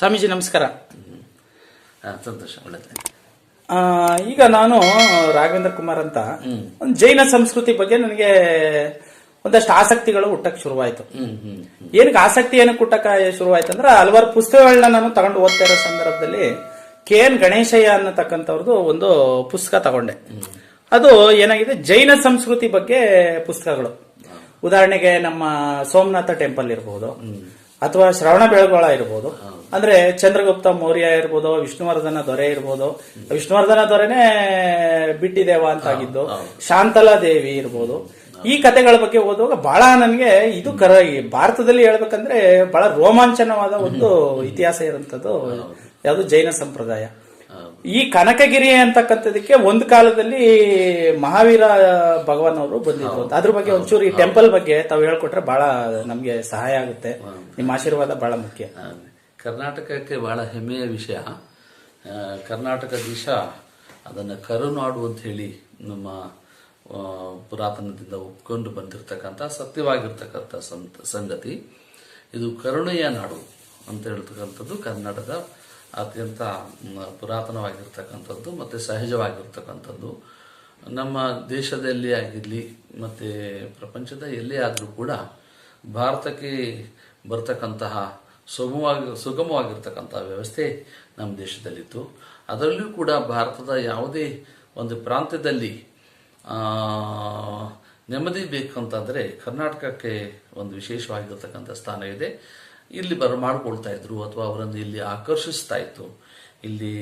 ಸ್ವಾಮೀಜಿ ನಮಸ್ಕಾರ. ಸಂತೋಷ ಒಳ್ಳೆ ಆ, ಈಗ ನಾನು ರಾಘವೇಂದ್ರ ಕುಮಾರ್ ಅಂತ. ಒಂದು ಜೈನ ಸಂಸ್ಕೃತಿ ಬಗ್ಗೆ ನನಗೆ ಒಂದಷ್ಟು ಆಸಕ್ತಿಗಳು ಹುಟ್ಟಕ್ ಶುರುವಾಯಿತು. ಹ್ಮ್ ಹ್ಮ್ ಏನಕ್ಕೆ ಆಸಕ್ತಿ ಏನಕ್ಕೆ ಹುಟ್ಟಕ ಶುರುವಾಯ್ತು ಅಂದ್ರೆ ಹಲವಾರು ಪುಸ್ತಕಗಳನ್ನ ನಾನು ತಗೊಂಡು ಓದ್ತಾ ಇರೋ ಸಂದರ್ಭದಲ್ಲಿ ಕೆ ಎನ್ ಗಣೇಶಯ್ಯ ಅನ್ನತಕ್ಕಂಥವ್ರದ್ದು ಒಂದು ಪುಸ್ತಕ ತಗೊಂಡೆ. ಅದು ಏನಾಗಿದೆ? ಜೈನ ಸಂಸ್ಕೃತಿ ಬಗ್ಗೆ ಪುಸ್ತಕಗಳು. ಉದಾಹರಣೆಗೆ ನಮ್ಮ ಸೋಮನಾಥ ಟೆಂಪಲ್ ಇರಬಹುದು ಅಥವಾ ಶ್ರವಣ ಬೆಳಗೊಳ ಇರ್ಬೋದು. ಅಂದ್ರೆ ಚಂದ್ರಗುಪ್ತ ಮೌರ್ಯ ಇರ್ಬೋದು ವಿಷ್ಣುವರ್ಧನ ದೊರೆ ಇರ್ಬೋದು. ವಿಷ್ಣುವರ್ಧನ ದೊರೆನೇ ಬಿಟ್ಟಿದೇವ ಅಂತಾಗಿದ್ದು. ಶಾಂತಲಾ ದೇವಿ ಇರ್ಬೋದು. ಈ ಕಥೆಗಳ ಬಗ್ಗೆ ಓದುವಾಗ ಬಹಳ ನನಗೆ ಇದು ಕರ ಭಾರತದಲ್ಲಿ ಹೇಳ್ಬೇಕಂದ್ರೆ ಬಹಳ ರೋಮಾಂಚನವಾದ ಒಂದು ಇತಿಹಾಸ ಇರುವಂತದ್ದು ಯಾವುದು ಜೈನ ಸಂಪ್ರದಾಯ. ಈ ಕನಕಗಿರಿ ಅಂತಕ್ಕಂಥದಕ್ಕೆ ಒಂದು ಕಾಲದಲ್ಲಿ ಮಹಾವೀರ ಭಗವಾನ್ ಅವರು ಬಂದಿದ್ರು ಅಂತ. ಅದ್ರ ಬಗ್ಗೆ ಒಂಚೂರು ಈ ಟೆಂಪಲ್ ಬಗ್ಗೆ ತಾವು ಹೇಳ್ಕೊಟ್ರೆ ಬಹಳ ನಮ್ಗೆ ಸಹಾಯ ಆಗುತ್ತೆ. ನಿಮ್ಮ ಆಶೀರ್ವಾದ ಬಹಳ ಮುಖ್ಯ. ಕರ್ನಾಟಕಕ್ಕೆ ಬಹಳ ಹೆಮ್ಮೆಯ ವಿಷಯ. ಕರ್ನಾಟಕ ದೇಶ ಅದನ್ನು ಕರುನಾಡು ಅಂತ ಹೇಳಿ ನಮ್ಮ ಪುರಾತನದಿಂದ ಒಪ್ಕೊಂಡು ಬಂದಿರತಕ್ಕಂಥ ಸತ್ಯವಾಗಿರ್ತಕ್ಕಂಥ ಸಂತ- ಸಂಗತಿ. ಇದು ಕರುಣೆಯ ನಾಡು ಅಂತ ಹೇಳ್ತಕ್ಕಂಥದ್ದು ಕರ್ನಾಟಕದ ಅತ್ಯಂತ ಪುರಾತನವಾಗಿರ್ತಕ್ಕಂಥದ್ದು ಮತ್ತು ಸಹಜವಾಗಿರ್ತಕ್ಕಂಥದ್ದು. ನಮ್ಮ ದೇಶದಲ್ಲಿ ಆಗಿರಲಿ, ಮತ್ತು ಪ್ರಪಂಚದ ಎಲ್ಲೇ ಆದರೂ ಕೂಡ ಭಾರತಕ್ಕೆ ಬರ್ತಕ್ಕಂತಹ ಸುಗಮವಾಗಿ, ಸುಗಮವಾಗಿರ್ತಕ್ಕಂಥ ವ್ಯವಸ್ಥೆ ನಮ್ಮ ದೇಶದಲ್ಲಿತ್ತು. ಅದರಲ್ಲೂ ಕೂಡ ಭಾರತದ ಯಾವುದೇ ಒಂದು ಪ್ರಾಂತ್ಯದಲ್ಲಿ ನೆಮ್ಮದಿ ಬೇಕಂತಂದರೆ ಕರ್ನಾಟಕಕ್ಕೆ ಒಂದು ವಿಶೇಷವಾಗಿರ್ತಕ್ಕಂಥ ಸ್ಥಾನ ಇದೆ. ಇಲ್ಲಿ ಬರ, ಮಾಡಿಕೊಳ್ತಾ ಇದ್ರು ಅಥವಾ ಅವರನ್ನು ಇಲ್ಲಿ ಆಕರ್ಷಿಸ್ತಾ ಇತ್ತು. ಇಲ್ಲಿ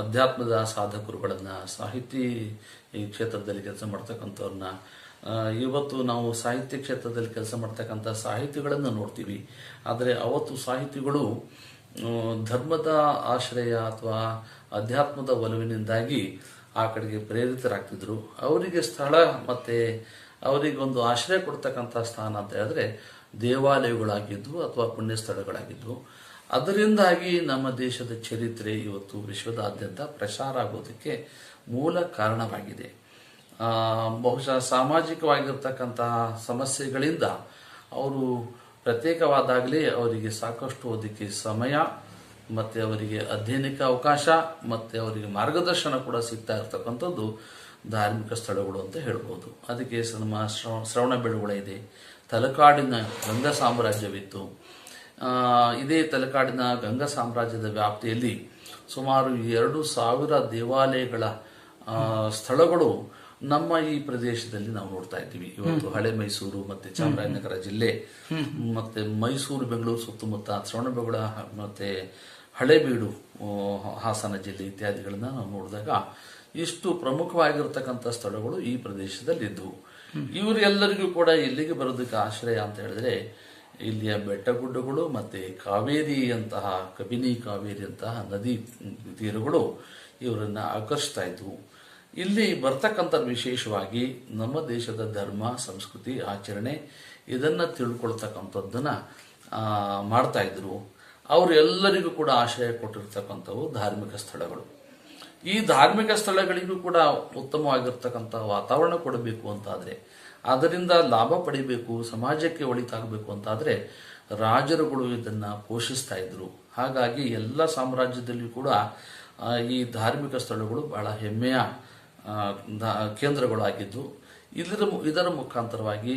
ಅಧ್ಯಾತ್ಮದ ಸಾಧಕರುಗಳನ್ನು, ಸಾಹಿತಿ ಈ ಕ್ಷೇತ್ರದಲ್ಲಿ ಕೆಲಸ ಮಾಡ್ತಕ್ಕಂಥವ್ರನ್ನ ಇವತ್ತು ನಾವು ಸಾಹಿತ್ಯ ಕ್ಷೇತ್ರದಲ್ಲಿ ಕೆಲಸ ಮಾಡ್ತಕ್ಕಂಥ ಸಾಹಿತಿಗಳನ್ನು ನೋಡ್ತೀವಿ. ಆದರೆ ಅವತ್ತು ಸಾಹಿತಿಗಳು ಧರ್ಮದ ಆಶ್ರಯ ಅಥವಾ ಅಧ್ಯಾತ್ಮದ ಒಲವಿನಿಂದಾಗಿ ಆ ಕಡೆಗೆ ಪ್ರೇರಿತರಾಗ್ತಿದ್ರು. ಅವರಿಗೆ ಸ್ಥಳ ಮತ್ತೆ ಅವರಿಗೊಂದು ಆಶ್ರಯ ಕೊಡ್ತಕ್ಕಂಥ ಸ್ಥಾನ ಅಂತ ಹೇಳಿದ್ರೆ ದೇವಾಲಯಗಳಾಗಿದ್ವು ಅಥವಾ ಪುಣ್ಯ ಸ್ಥಳಗಳಾಗಿದ್ವು ಅದರಿಂದಾಗಿ ನಮ್ಮ ದೇಶದ ಚರಿತ್ರೆ ಇವತ್ತು ವಿಶ್ವದಾದ್ಯಂತ ಪ್ರಸಾರ ಆಗೋದಕ್ಕೆ ಮೂಲ ಕಾರಣವಾಗಿದೆ. ಬಹುಶಃ ಸಾಮಾಜಿಕವಾಗಿರ್ತಕ್ಕಂತಹ ಸಮಸ್ಯೆಗಳಿಂದ ಅವರು ಪ್ರತ್ಯೇಕವಾದಾಗಲೇ ಅವರಿಗೆ ಸಾಕಷ್ಟು ಅದಕ್ಕೆ ಸಮಯ, ಮತ್ತು ಅವರಿಗೆ ಅಧ್ಯಯನಕ್ಕೆ ಅವಕಾಶ, ಮತ್ತು ಅವರಿಗೆ ಮಾರ್ಗದರ್ಶನ ಕೂಡ ಸಿಗ್ತಾ ಇರ್ತಕ್ಕಂಥದ್ದು ಧಾರ್ಮಿಕ ಸ್ಥಳಗಳು ಅಂತ ಹೇಳ್ಬೋದು. ಅದಕ್ಕೆ ನಮ್ಮ ಶ್ರವ- ಶ್ರವಣ ಬೆಳಗುಳ ಇದೆ. ತಲಕಾಡಿನ ಗಂಗಾ ಸಾಮ್ರಾಜ್ಯವಿತ್ತು. ಇದೇ ತಲಕಾಡಿನ ಗಂಗಾ ಸಾಮ್ರಾಜ್ಯದ ವ್ಯಾಪ್ತಿಯಲ್ಲಿ ಸುಮಾರು ಎರಡು ಸಾವಿರ ದೇವಾಲಯಗಳ ಸ್ಥಳಗಳು ನಮ್ಮ ಈ ಪ್ರದೇಶದಲ್ಲಿ ನಾವು ನೋಡ್ತಾ ಇದ್ದೀವಿ. ಇವತ್ತು ಹಳೆ ಮೈಸೂರು ಮತ್ತೆ ಚಾಮರಾಜನಗರ ಜಿಲ್ಲೆ ಮತ್ತೆ ಮೈಸೂರು ಬೆಂಗಳೂರು ಸುತ್ತಮುತ್ತ ಶ್ರವಣಬೆಳಗೊಳ ಮತ್ತೆ ಹಳೆಬೀಡು ಹಾಸನ ಜಿಲ್ಲೆ ಇತ್ಯಾದಿಗಳನ್ನ ನಾವು ನೋಡಿದಾಗ ಇಷ್ಟು ಪ್ರಮುಖವಾಗಿರ್ತಕ್ಕಂಥ ಸ್ಥಳಗಳು ಈ ಪ್ರದೇಶದಲ್ಲಿ ಇದ್ದವು ಇವರೆಲ್ಲರಿಗೂ ಕೂಡ ಇಲ್ಲಿಗೆ ಬರೋದಕ್ಕೆ ಆಶ್ರಯ ಅಂತ ಹೇಳಿದ್ರೆ, ಇಲ್ಲಿಯ ಬೆಟ್ಟ ಗುಡ್ಡಗಳು ಮತ್ತೆ ಕಾವೇರಿಯಂತಹ, ಕಬಿನಿ ಕಾವೇರಿಯಂತಹ ನದಿ ತೀರಗಳು ಇವರನ್ನ ಆಕರ್ಷಿಸ್ತಾ ಇದ್ವು. ಇಲ್ಲಿ ಬರ್ತಕ್ಕಂಥ ವಿಶೇಷವಾಗಿ ನಮ್ಮ ದೇಶದ ಧರ್ಮ, ಸಂಸ್ಕೃತಿ, ಆಚರಣೆ, ಇದನ್ನ ತಿಳ್ಕೊಳ್ತಕ್ಕಂಥದ್ದನ್ನ ಮಾಡ್ತಾ ಇದ್ರು. ಅವರೆಲ್ಲರಿಗೂ ಕೂಡ ಆಶ್ರಯ ಕೊಟ್ಟಿರ್ತಕ್ಕಂಥವು ಧಾರ್ಮಿಕ ಸ್ಥಳಗಳು. ಈ ಧಾರ್ಮಿಕ ಸ್ಥಳಗಳಿಗೂ ಕೂಡ ಉತ್ತಮವಾಗಿರ್ತಕ್ಕಂಥ ವಾತಾವರಣ ಕೊಡಬೇಕು ಅಂತಾದರೆ, ಅದರಿಂದ ಲಾಭ ಪಡಿಬೇಕು, ಸಮಾಜಕ್ಕೆ ಒಳಿತಾಗಬೇಕು ಅಂತಾದರೆ ರಾಜರುಗಳು ಇದನ್ನು ಪೋಷಿಸ್ತಾ ಇದ್ರು. ಹಾಗಾಗಿ ಎಲ್ಲ ಸಾಮ್ರಾಜ್ಯದಲ್ಲಿಯೂ ಕೂಡ ಈ ಧಾರ್ಮಿಕ ಸ್ಥಳಗಳು ಬಹಳ ಹೆಮ್ಮೆಯ ಕೇಂದ್ರಗಳಾಗಿದ್ದು ಇದರ ಇದರ ಮುಖಾಂತರವಾಗಿ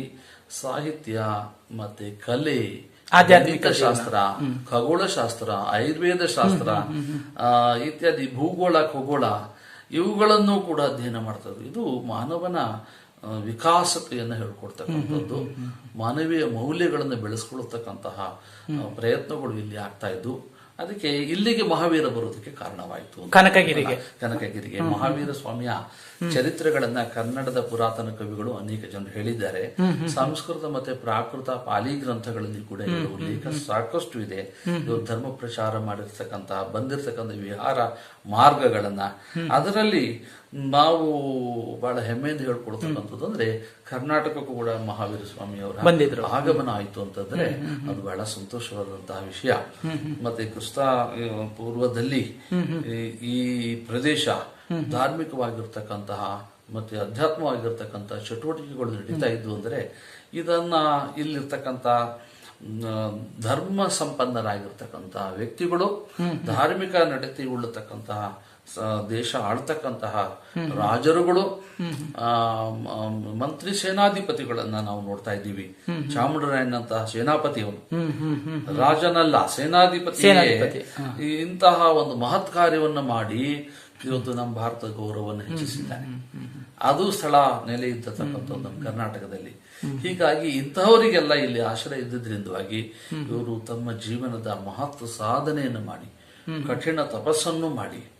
ಸಾಹಿತ್ಯ ಮತ್ತು ಕಲೆ ಆಧ್ಯಾತ್ಮಿಕ ಶಾಸ್ತ್ರ ಖಗೋಳಶಾಸ್ತ್ರ ಆಯುರ್ವೇದ ಶಾಸ್ತ್ರ ಇತ್ಯಾದಿ ಭೂಗೋಳ ಖಗೋಳ ಇವುಗಳನ್ನು ಕೂಡ ಅಧ್ಯಯನ ಮಾಡ್ತಾರೆ ಇದು ಮಾನವನ ವಿಕಾಸತೆಯನ್ನು ಹೇಳ್ಕೊಡ್ತಕ್ಕಂಥದ್ದು. ಮಾನವೀಯ ಮೌಲ್ಯಗಳನ್ನು ಬೆಳೆಸ್ಕೊಳ್ತಕ್ಕಂತಹ ಪ್ರಯತ್ನಗಳು ಇಲ್ಲಿ ಆಗ್ತಾ ಇದ್ದು ಅದಕ್ಕೆ ಇಲ್ಲಿಗೆ ಮಹಾವೀರ ಬರೋದಕ್ಕೆ ಕಾರಣವಾಯಿತು ಕನಕಗಿರಿಗೆ. ಕನಕಗಿರಿಗೆ. ಮಹಾವೀರ ಸ್ವಾಮಿಯ ಚರಿತ್ರೆಗಳನ್ನ ಕನ್ನಡದ ಪುರಾತನ ಕವಿಗಳು ಅನೇಕ ಜನರು ಹೇಳಿದ್ದಾರೆ. ಸಂಸ್ಕೃತ ಮತ್ತೆ ಪ್ರಾಕೃತ ಪಾಲಿ ಗ್ರಂಥಗಳಲ್ಲಿ ಕೂಡ ಉಲ್ಲೇಖ ಸಾಕಷ್ಟು ಇದೆ. ಇವರು ಧರ್ಮ ಪ್ರಚಾರ ಮಾಡಿರ್ತಕ್ಕಂತಹ ಬಂದಿರತಕ್ಕಂಥ ವಿಹಾರ ಮಾರ್ಗಗಳನ್ನ. ಅದರಲ್ಲಿ ನಾವು ಬಹಳ ಹೆಮ್ಮೆಯಿಂದ ಹೇಳ್ಕೊಡ್ತಕ್ಕಂಥದ್ದು ಅಂದ್ರೆ ಕರ್ನಾಟಕಕ್ಕೂ ಕೂಡ ಮಹಾವೀರ ಸ್ವಾಮಿ. ಅವರ ಆಗಮನ ಆಯ್ತು ಅಂತಂದ್ರೆ ಅದು ಬಹಳ ಸಂತೋಷವಾದಂತಹ ವಿಷಯ. ಮತ್ತೆ ಕ್ರಿಸ್ತ ಪೂರ್ವದಲ್ಲಿ ಈ ಪ್ರದೇಶ ಧಾರ್ಮಿಕವಾಗಿರ್ತಕ್ಕಂತಹ ಮತ್ತೆ ಅಧ್ಯಾತ್ಮವಾಗಿರ್ತಕ್ಕಂಥ ಚಟುವಟಿಕೆಗಳು ನಡೀತಾ ಇದ್ವು ಅಂದ್ರೆ ಇದನ್ನ ಇಲ್ಲಿರ್ತಕ್ಕಂಥ ಧರ್ಮ ಸಂಪನ್ನರಾಗಿರ್ತಕ್ಕಂತಹ ವ್ಯಕ್ತಿಗಳು ಧಾರ್ಮಿಕ ನಡತೆ ಉಳ್ಳತಕ್ಕಂತಹ ದೇಶ ಆಳ್ತಕ್ಕಂತಹ ರಾಜರುಗಳು ಆ, ಮಂತ್ರಿ ಸೇನಾಧಿಪತಿಗಳನ್ನ ನಾವು ನೋಡ್ತಾ ಇದ್ದೀವಿ. ಚಾಮುಂಡರಾಯನಂತಹ ಸೇನಾಪತಿಯವನು ರಾಜನಲ್ಲ ಸೇನಾಧಿಪತಿ. ಇಂತಹ ಒಂದು ಮಹತ್ ಕಾರ್ಯವನ್ನು ಮಾಡಿ ಇವತ್ತು ನಮ್ಮ ಭಾರತ ಗೌರವವನ್ನು ಹೆಚ್ಚಿಸಿದ್ದಾನೆ. ಅದು ಸ್ಥಳ ನೆಲೆ ಇದ್ದತಕ್ಕಂಥದ್ದು ನಮ್ಮ ಕರ್ನಾಟಕದಲ್ಲಿ. ಹೀಗಾಗಿ ಇಂತಹವರಿಗೆಲ್ಲ ಇಲ್ಲಿ ಆಶ್ರಯ ಇದ್ದಿದ್ರಿಂದವಾಗಿ ಇವರು ತಮ್ಮ ಜೀವನದ ಮಹತ್ವ ಸಾಧನೆಯನ್ನು ಮಾಡಿ ಕಠಿಣ ತಪಸ್ಸನ್ನು ಮಾಡಿ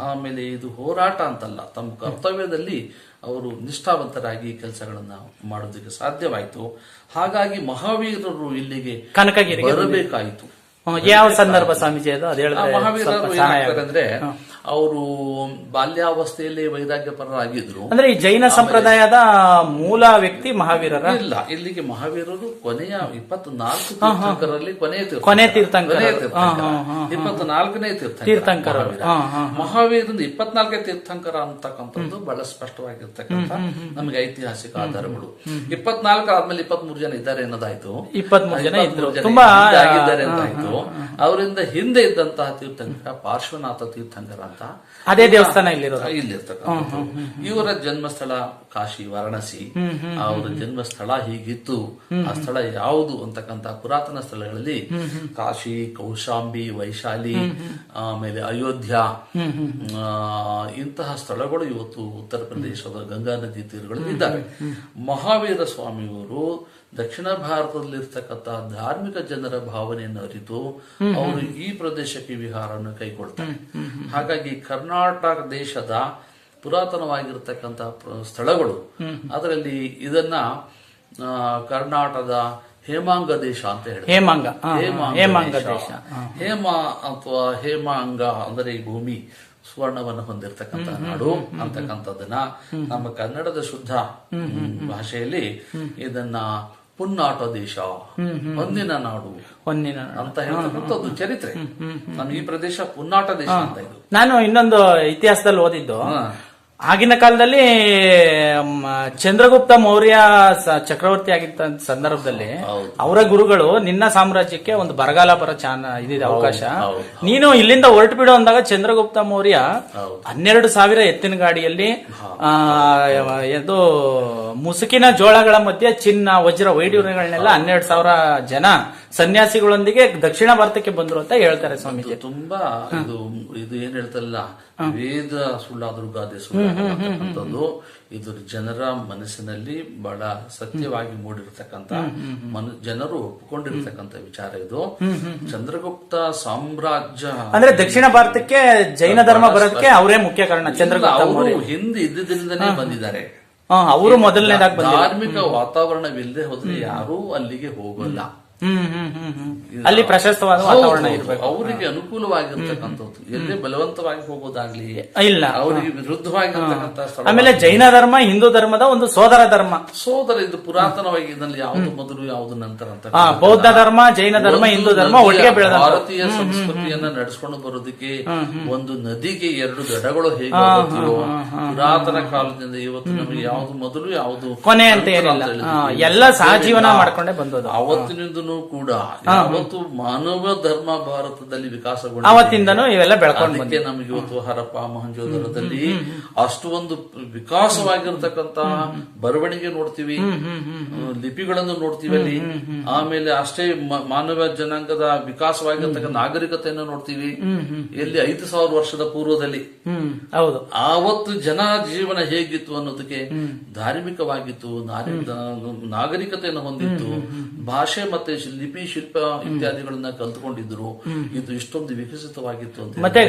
ಆಮೇಲೆ ಇದು ಹೋರಾಟ ಅಂತಲ್ಲ ತಮ್ಮ ಕರ್ತವ್ಯದಲ್ಲಿ ಅವರು ನಿಷ್ಠಾವಂತರಾಗಿ ಕೆಲಸಗಳನ್ನ ಮಾಡೋದಕ್ಕೆ ಸಾಧ್ಯವಾಯಿತು. ಹಾಗಾಗಿ ಮಹಾವೀರರು ಇಲ್ಲಿಗೆ ಬರಬೇಕಾಯಿತು. ಯಾವ ಸಂದರ್ಭ ಸ್ವಾಮೀಜಿ ಅದು? ಅದು ಹೇಳಿದ್ರೆ. ಅಂದ್ರೆ ಅವರು ಬಾಲ್ಯಾವಸ್ಥೆಯಲ್ಲಿ ವೈರಾಗ್ಯಪರರಾಗಿದ್ರು. ಅಂದ್ರೆ ಈ ಜೈನ ಸಂಪ್ರದಾಯದ ಮೂಲ ವ್ಯಕ್ತಿ ಮಹಾವೀರರ? ಇಲ್ಲ ಇಲ್ಲಿಗೆ ಮಹಾವೀರರು ಕೊನೆಯ ಇಪ್ಪತ್ನಾಲ್ಕು ತೀರ್ಥಂಕರಲ್ಲಿ ಕೊನೆಯ ತೀರ್ಥಂಕರ. ಕೊನೆ ತೀರ್ಥಂಕರ. ಇಪ್ಪತ್ನಾಲ್ಕನೇ ತೀರ್ಥಂಕರ ತೀರ್ಥಂಕರರು. ಮಹಾವೀರ. ಮಹಾವೀರನ ಇಪ್ಪತ್ನಾಲ್ಕನೇ ತೀರ್ಥಂಕರ ಅಂತಕ್ಕಂಥದ್ದು ಬಹಳ ಸ್ಪಷ್ಟವಾಗಿರ್ತಕ್ಕಂಥ ನಮಗೆ ಐತಿಹಾಸಿಕ ಆಧಾರಗಳು. ಇಪ್ಪತ್ನಾಲ್ಕು ಆದ್ಮೇಲೆ ಇಪ್ಪತ್ಮೂರು ಜನ ಇದ್ದಾರೆ ಅನ್ನೋದಾಯ್ತು. ಇಪ್ಪತ್ಮೂರು ಜನ ಇದ್ರು. ತುಂಬಾ, ಆಗಿದ್ದಾರೆ ಅಂತಾಯ್ತು. ಅವರಿಂದ ಹಿಂದೆ ಇದ್ದಂತಹ ತೀರ್ಥಂಕರ ಪಾರ್ಶ್ವನಾಥ ತೀರ್ಥಂಕರ ಅಂತ. ಅದೇ ದೇವಸ್ಥಾನ ಇವರ ಜನ್ಮಸ್ಥಳ ಕಾಶಿ ವಾರಣಾಸಿ. ಅವರ ಜನ್ಮಸ್ಥಳ ಹೀಗಿತ್ತು. ಆ ಸ್ಥಳ ಯಾವುದು ಅಂತಕ್ಕಂತಹ ಪುರಾತನ ಸ್ಥಳಗಳಲ್ಲಿ ಕಾಶಿ ಕೌಶಾಂಬಿ ವೈಶಾಲಿ ಆಮೇಲೆ ಅಯೋಧ್ಯ. ಇಂತಹ ಸ್ಥಳಗಳು ಇವತ್ತು ಉತ್ತರ ಪ್ರದೇಶದ ಗಂಗಾ ನದಿ ತೀರಗಳಲ್ಲಿ ಇದ್ದಾವೆ. ಮಹಾವೀರ ಸ್ವಾಮಿಯವರು ದಕ್ಷಿಣ ಭಾರತದಲ್ಲಿರ್ತಕ್ಕಂತಹ ಧಾರ್ಮಿಕ ಜನರ ಭಾವನೆಯನ್ನು ಅರಿತು ಅವರು ಈ ಪ್ರದೇಶಕ್ಕೆ ವಿಹಾರವನ್ನು ಕೈಗೊಳ್ತಾರೆ ಹಾಗಾಗಿ ಕರ್ನಾಟಕ ದೇಶದ ಪುರಾತನವಾಗಿರ್ತಕ್ಕಂತಹ ಸ್ಥಳಗಳು ಅದರಲ್ಲಿ ಇದನ್ನ ಕರ್ನಾಟಕದ ಹೇಮಾಂಗ ದೇಶ ಅಂತ ಹೇಳಿ ಹೇಮಾಂಗ ಹೇಮಾಂಗ. ದೇಶ. ಹೇಮ ಅಥವಾ ಹೇಮಾಂಗ ಅಂದರೆ ಈ ಭೂಮಿ ಸುವರ್ಣವನ್ನು ಹೊಂದಿರತಕ್ಕಂತಹ ನಾಡು ಅಂತಕ್ಕಂಥದ್ದನ್ನ ನಮ್ಮ ಕನ್ನಡದ ಶುದ್ಧ ಭಾಷೆಯಲ್ಲಿ ಇದನ್ನ ಪುನ್ನಾಟ ದೇಶ. ಹೊನ್ನಿನ ನಾಡು. ಹೊನ್ನಿನ ಅಂತ ಹೇಳ್ತಕ್ಕಂಥದ್ದು ಚರಿತ್ರೆ. ನಾನು ಈ ಪ್ರದೇಶ ಪುನ್ನಾಟ ದೇಶ ಅಂತ ಇದು. ನಾನು ಇನ್ನೊಂದು ಇತಿಹಾಸದಲ್ಲಿ ಓದಿದ್ದು. ಆಗಿನ ಕಾಲದಲ್ಲಿ ಮ, ಚಂದ್ರಗುಪ್ತ ಮೌರ್ಯ ಸ- ಚಕ್ರವರ್ತಿ ಆಗಿದ್ದ ಸಂದರ್ಭದಲ್ಲಿ ಹೌದು. ಅವರ ಗುರುಗಳು ನಿನ್ನ ಸಾಮ್ರಾಜ್ಯಕ್ಕೆ ಒಂದು ಬರಗಾಲ ಬರೋ ಚಾನ ಇದಿದೆ ಅವಕಾಶ ಹೌದು. ನೀನು ಇಲ್ಲಿಂದ ಹೊರಟು ಬಿಡು ಅಂದಾಗ ಚಂದ್ರಗುಪ್ತ ಮೌರ್ಯ ಹೌದು. ಹನ್ನೆರಡು ಸಾವಿರ ಎತ್ತಿನ ಗಾಡಿಯಲ್ಲಿ ಆ, ಇದು ಮುಸುಕಿನ ಜೋಳಗಳ ಮಧ್ಯೆ ಚಿನ್ನ ವಜ್ರ ವೈಡೂರ್ಯಗಳನ್ನೆಲ್ಲ ಹನ್ನೆರಡು ಸಾವಿರ ಜನ ಸನ್ಯಾಸಿಗಳೊಂದಿಗೆ ದಕ್ಷಿಣ ಭಾರತಕ್ಕೆ ಬಂದ್ರು ಅಂತ ಹೇಳ್ತಾರೆ ಸ್ವಾಮೀಜಿ. ತುಂಬಾ ಇದು ಇದು ಏನ್ ಹೇಳ್ತಾರಲ್ಲ ವೇದ ಸುಳ್ಳಾದ್ರೂ ಗಾದೆ ಸುಳ್ಳು ಇದು ಜನರ ಮನಸ್ಸಿನಲ್ಲಿ ಬಹಳ ಸತ್ಯವಾಗಿ ಮೂಡಿರ್ತಕ್ಕಂತ ಜನರು ಒಪ್ಪಿಕೊಂಡಿರ್ತಕ್ಕಂತ ವಿಚಾರ ಇದು. ಚಂದ್ರಗುಪ್ತ ಸಾಮ್ರಾಜ್ಯ ಅಂದ್ರೆ ದಕ್ಷಿಣ ಭಾರತಕ್ಕೆ ಜೈನ ಧರ್ಮ ಬರೋದಕ್ಕೆ ಅವರೇ ಮುಖ್ಯ ಕಾರಣ ಚಂದ್ರಗುಪ್ತ ಅವರು ಹಿಂದೆ ಇದ್ದಿದ್ದರಿಂದನೇ ಬಂದಿದ್ದಾರೆ. ಅವರು ಮೊದಲನೇದಾಗಿ ಧಾರ್ಮಿಕ ವಾತಾವರಣವಿಲ್ಲದೆ ಹೋದ್ರೆ ಯಾರೂ ಅಲ್ಲಿಗೆ ಹೋಗಲ್ಲ. ಅಲ್ಲಿ ಪ್ರಶಸ್ತವಾದ ವಾತಾವರಣ ಇರಬೇಕು. ಅವರಿಗೆ ಅನುಕೂಲವಾಗಿರ್ತಕ್ಕಂಥದ್ದು. ಎಲ್ಲೇ ಬಲವಂತವಾಗಿ ಹೋಗೋದಾಗ್ಲಿ ಇಲ್ಲ. ಅವರಿಗೆ ವಿರುದ್ಧವಾಗಿರ್ತಕ್ಕಂಥ ಆಮೇಲೆ ಜೈನ ಧರ್ಮ ಹಿಂದೂ ಧರ್ಮದ ಒಂದು ಸೋದರ ಧರ್ಮ. ಸೋದರ ಇದು ಪುರಾತನವಾಗಿ ಇದರಲ್ಲಿ ಯಾವುದು ಮೊದಲು ಯಾವುದು ನಂತರ ಅಂತ ಬೌದ್ಧ ಧರ್ಮ ಜೈನ ಧರ್ಮ ಹಿಂದೂ ಧರ್ಮ ಒಟ್ಟಿಗೆ ಬೆಳೆದ ಭಾರತೀಯ ಸಂಸ್ಕೃತಿಯನ್ನ ನಡೆಸ್ಕೊಂಡು ಬರೋದಕ್ಕೆ ಒಂದು ನದಿಗೆ ಎರಡು ದಡಗಳು ಹೇಗೆ ಪುರಾತನ ಕಾಲದಿಂದ ಇವತ್ತು ನಮಗೆ ಯಾವುದು ಮೊದಲು ಯಾವುದು ಕೊನೆ ಅಂತ ಏನಿಲ್ಲ. ಎಲ್ಲ ಸಹಜೀವನ ಮಾಡ್ಕೊಂಡೇ ಬಂದದ್ದು. ಅವತ್ತಿನಿಂದನೂ ಕೂಡ ಯಾವತ್ತು ಮಾನವ ಧರ್ಮ ಭಾರತದಲ್ಲಿ ವಿಕಾಸಗೊಂಡಿದೆ ಅವತ್ತಿಂದನೂ ಇವೆಲ್ಲ ನಮಗೆ ಇವತ್ತು ಹರಪ್ಪ ಮಹಂಜೋದರದಲ್ಲಿ ಅಷ್ಟು ಒಂದು ವಿಕಾಸವಾಗಿರ್ತಕ್ಕಂತ ಬರವಣಿಗೆ ನೋಡ್ತೀವಿ. ಲಿಪಿಗಳನ್ನು ನೋಡ್ತೀವಿ ಅಲ್ಲಿ. ಆಮೇಲೆ ಅಷ್ಟೇ ಮಾನವ ಜನಾಂಗದ ವಿಕಾಸವಾಗಿರತಕ್ಕ ನಾಗರಿಕತೆಯನ್ನು ನೋಡ್ತೀವಿ. ಎಲ್ಲಿ ಐದು ಸಾವಿರ ವರ್ಷದ ಪೂರ್ವದಲ್ಲಿ. ಹೌದು. ಆವತ್ತು ಜನ ಜೀವನ ಹೇಗಿತ್ತು ಅನ್ನೋದಕ್ಕೆ ಧಾರ್ಮಿಕವಾಗಿತ್ತು ನಾಗರಿಕತೆಯನ್ನು ಹೊಂದಿತ್ತು. ಭಾಷೆ ಮತ್ತೆ ಲಿಪಿ ಶಿಲ್ಪ ಇತ್ಯಾದಿಗಳನ್ನ ಕಲ್ತ್ಕೊಂಡಿದ್ರು. ಇದು ಇಷ್ಟೊಂದು ವಿಕಸಿತವಾಗಿತ್ತು ಅಂತ ಮತ್ತೆ,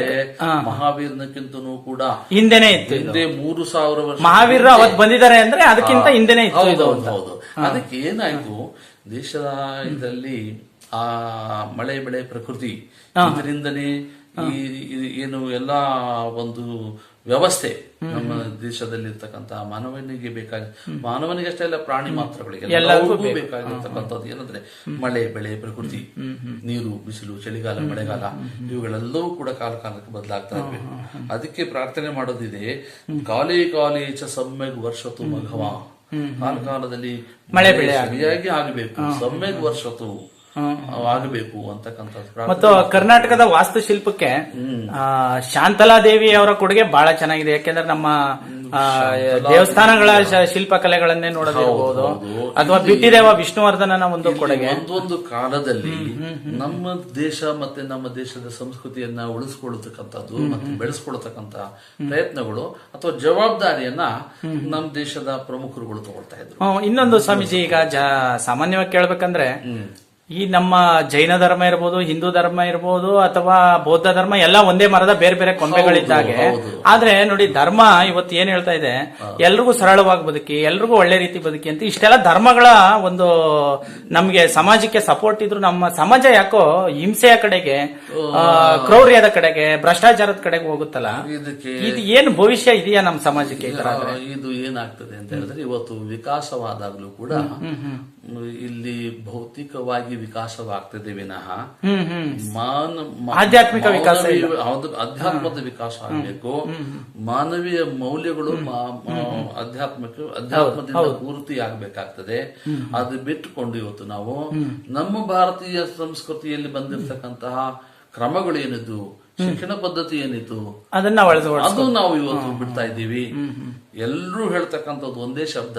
ಮಹಾವೀರನಕ್ಕಿಂತನೂ ಕೂಡ ಹಿಂದೆನೆ. ಹಿಂದೆ ಮೂರು ಸಾವಿರ ವರ್ಷ ಮಹಾವೀರ ಅವತ್ ಬಂದಿದ್ದಾರೆ ಅಂದ್ರೆ ಅದಕ್ಕಿಂತ ಹಿಂದೆನೆ ಇತ್ತು ಹೌದು, ಅದಕ್ಕೆ ಏನಾಯ್ತು ದೇಶದ ಇದರಲ್ಲಿ ಆ ಮಳೆ ಬೆಳೆ ಪ್ರಕೃತಿ ಇದರಿಂದನೇ ಈ ಏನು ಎಲ್ಲಾ ಒಂದು ವ್ಯವಸ್ಥೆ ನಮ್ಮ ದೇಶದಲ್ಲಿ ಇರ್ತಕ್ಕಂತ ಮಾನವನಿಗೆ ಬೇಕಾಗ ಮಾನವನಿಗೆ ಅಷ್ಟೇ ಅಲ್ಲ ಪ್ರಾಣಿ ಮಾತ್ರಗಳಿಗೆ ಎಲ್ಲರಿಗೂ ಬೇಕಾಗಿರ್ತಕ್ಕಂಥದ್ದು. ಏನಂದ್ರೆ ಮಳೆ ಬೆಳೆ ಪ್ರಕೃತಿ ನೀರು ಬಿಸಿಲು ಚಳಿಗಾಲ ಮಳೆಗಾಲ ಇವುಗಳೆಲ್ಲವೂ ಕೂಡ ಕಾಲ ಕಾಲಕ್ಕೆ ಬದಲಾಗ್ತಾ ಇವೆ. ಅದಕ್ಕೆ ಪ್ರಾರ್ಥನೆ ಮಾಡೋದಿದೆ ಕಾಲಿ ಕಾಲೇ ಚ ಸಮ್ಯಗ್ ವರ್ಷತು ಮಘವ. ಕಾಲ ಕಾಲದಲ್ಲಿ ಮಳೆ ಬೆಳೆ ಸರಿಯಾಗಿ ಆಗಬೇಕು. ಸಮ್ಯಗ್ ವರ್ಷತು. ಆಗಬೇಕು ಅಂತಕ್ಕಂಥದ್ದು ಮತ್ತು ಕರ್ನಾಟಕದ ವಾಸ್ತುಶಿಲ್ಪಕ್ಕೆ ಆ, ಶಾಂತಲಾ ದೇವಿ ಅವರ ಕೊಡುಗೆ ಬಹಳ ಚೆನ್ನಾಗಿದೆ. ಯಾಕೆಂದ್ರೆ ನಮ್ಮ ದೇವಸ್ಥಾನಗಳ ಶಿಲ್ಪ ಶಿಲ್ಪಕಲೆಗಳನ್ನೇ ನೋಡೋದಿರ್ಬೋದು ಅಥವಾ ಬಿಟ್ಟಿದೇವ ವಿಷ್ಣುವರ್ಧನನ ಒಂದು ಕೊಡುಗೆ. ಒಂದೊಂದು ಕಾಲದಲ್ಲಿ ನಮ್ಮ ದೇಶ ಮತ್ತೆ ನಮ್ಮ ದೇಶದ ಸಂಸ್ಕೃತಿಯನ್ನ ಉಳಿಸ್ಕೊಳ್ತಕ್ಕಂಥದ್ದು ಮತ್ತೆ ಬೆಳೆಸ್ಕೊಳ್ತಕ್ಕಂಥ ಪ್ರಯತ್ನಗಳು ಅಥವಾ ಜವಾಬ್ದಾರಿಯನ್ನ ನಮ್ಮ ದೇಶದ ಪ್ರಮುಖರುಗಳು ತಗೊಳ್ತಾ ಇದ್ರು. ಇನ್ನೊಂದು ಸ್ವಾಮೀಜಿ ಈಗ ಸಾಮಾನ್ಯವಾಗಿ ಕೇಳ್ಬೇಕಂದ್ರೆ ಈ ನಮ್ಮ ಜೈನ ಧರ್ಮ ಇರ್ಬೋದು ಹಿಂದೂ ಧರ್ಮ ಇರ್ಬೋದು ಅಥವಾ ಬೌದ್ಧ ಧರ್ಮ ಎಲ್ಲ ಒಂದೇ ಮರದ ಬೇರೆ ಬೇರೆ ಕೊಂಬೆಗಳಿದ್ದಾಗೆ. ಆದ್ರೆ ನೋಡಿ ಧರ್ಮ ಇವತ್ತು ಏನ್ ಹೇಳ್ತಾ ಇದೆ? ಎಲ್ರಿಗೂ ಸರಳವಾಗಿ ಬದುಕಿ ಎಲ್ರಿಗೂ ಒಳ್ಳೆ ರೀತಿ ಬದುಕಿ ಅಂತ ಇಷ್ಟೆಲ್ಲ ಧರ್ಮಗಳ ಒಂದು ನಮ್ಗೆ ಸಮಾಜಕ್ಕೆ ಸಪೋರ್ಟ್ ಇದ್ರು ನಮ್ಮ ಸಮಾಜ ಯಾಕೋ ಹಿಂಸೆಯ ಕಡೆಗೆ ಆ, ಕ್ರೌರ್ಯದ ಕಡೆಗೆ ಭ್ರಷ್ಟಾಚಾರದ ಕಡೆಗೆ ಹೋಗುತ್ತಲ್ಲ? ಇದು ಏನು ಭವಿಷ್ಯ ಇದೆಯಾ ನಮ್ಮ ಸಮಾಜಕ್ಕೆ ಇದು ಏನಾಗ್ತದೆ ಅಂತ ಹೇಳಿದ್ರೆ ಇವತ್ತು ವಿಕಾಸವಾದಾಗ್ಲೂ ಕೂಡ ಇಲ್ಲಿ ಭೌತಿಕವಾಗಿ ವಿಕಾಸವಾಗ್ತದೆ ವಿನಃ. ಮಾನ ಆಧ್ಯಾತ್ಮಿಕ ವಿಕಾಸ ಅಧ್ಯಾತ್ಮದ ವಿಕಾಸ ಆಗಬೇಕು. ಮಾನವೀಯ ಮೌಲ್ಯಗಳು ಆಧ್ಯಾತ್ಮಿಕ ಅಧ್ಯಾತ್ಮದಿಂದ ಪೂರ್ತಿ ಆಗ್ಬೇಕಾಗ್ತದೆ ಅದು ಬಿಟ್ಟುಕೊಂಡು ಇವತ್ತು ನಾವು ನಮ್ಮ ಭಾರತೀಯ ಸಂಸ್ಕೃತಿಯಲ್ಲಿ ಬಂದಿರತಕ್ಕಂತಹ ಕ್ರಮಗಳು ಏನಿದ್ದು ಶಿಕ್ಷಣ ಪದ್ಧತಿ ಏನಿತ್ತು? ಅದನ್ನ ಅದು ನಾವು ಇವತ್ತು ಬಿಡ್ತಾ ಇದ್ದೀವಿ. ಎಲ್ಲರೂ ಹೇಳ್ತಕ್ಕಂಥದ್ದು ಒಂದೇ ಶಬ್ದ.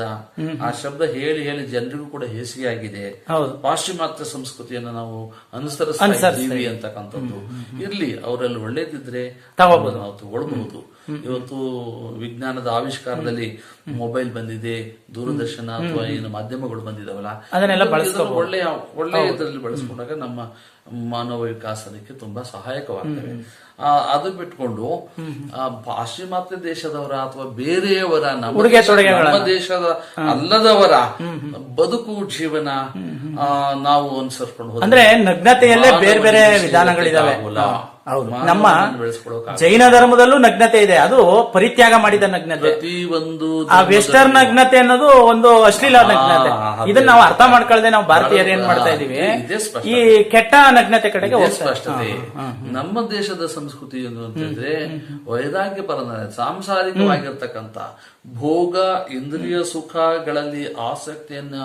ಆ ಶಬ್ದ ಹೇಳಿ ಹೇಳಿ ಜನರಿಗೂ ಕೂಡ ಹೇಸಿಗೆ ಆಗಿದೆ. ಪಾಶ್ಚಿಮಾತ್ಯ ಸಂಸ್ಕೃತಿಯನ್ನು ನಾವು ಅನುಸರಿಸ್ತಾ ಇದ್ದೀವಿ ಅಂತಕ್ಕಂಥದ್ದು. ಇರ್ಲಿ ಅವರಲ್ಲಿ ಒಳ್ಳೇದಿದ್ರೆ. ನಾವು ತಗೊಳ್ಬಹುದು. ಇವತ್ತು ವಿಜ್ಞಾನದ ಆವಿಷ್ಕಾರದಲ್ಲಿ ಮೊಬೈಲ್ ಬಂದಿದೆ ದೂರದರ್ಶನ ಅಥವಾ ಏನು ಮಾಧ್ಯಮಗಳು ಬಂದಿದಾವಲ್ಲ ಅದನ್ನೆಲ್ಲ ಬಳಸಿಕೊಂಡು ಒಳ್ಳೆಯ ಒಳ್ಳೆಯ ಇದರಲ್ಲಿ ಬಳಸ್ಕೊಂಡಾಗ ನಮ್ಮ ಮಾನವ ವಿಕಾಸಕ್ಕೆ ತುಂಬಾ ಸಹಾಯಕವಾಗ್ತದೆ ಆ, ಅದು ಬಿಟ್ಕೊಂಡು ಆ, ಪಾಶ್ಚಿಮಾತ್ಯ ದೇಶದವರ ಅಥವಾ ಬೇರೆಯವರ ನಮ್ಮ ದೇಶದ ಅಲ್ಲದವರ ಬದುಕು ಜೀವನ ನಾವು ಅನುಸರಿಸ್ಕೊಂಡು ಅಂದ್ರೆ ನಗ್ನತೆಯಲ್ಲೇ ಬೇರೆ ಬೇರೆ ವಿಧಾನಗಳಿದಾವೆ. ಹೌದು. ನಮ್ಮ ಜೈನ ಧರ್ಮದಲ್ಲೂ ನಗ್ನತೆ ಇದೆ. ಅದು ಪರಿತ್ಯಾಗ ಮಾಡಿದ ನಗ್ನತೆ. ಒಂದು ಆ ವೆಸ್ಟರ್ನ್ ನಗ್ನತೆ ಅನ್ನೋದು ಒಂದು ಅಶ್ಲೀಲ ನಗ್ನತೆ. ಇದನ್ನ ನಾವು ಅರ್ಥ ಮಾಡ್ಕೊಳ್ಳದೆ ನಾವು ಭಾರತೀಯರು ಏನ್ ಮಾಡ್ತಾ ಇದೀವಿ? ಈ ಕೆಟ್ಟ ನಗ್ನತೆ ಕಡೆಗೆ ಸ್ಪಷ್ಟತೆ. ನಮ್ಮ ದೇಶದ ಸಂಸ್ಕೃತಿ ಏನು ಅಂತಂದ್ರೆ ವೈರಾಗ್ಯ ಪರನ ಸಾಂಸಾರಿಕವಾಗಿರ್ತಕ್ಕಂಥ ಭೋಗ ಇಂದ್ರಿಯ ಸುಖಗಳಲ್ಲಿ ಆಸಕ್ತಿಯನ್ನ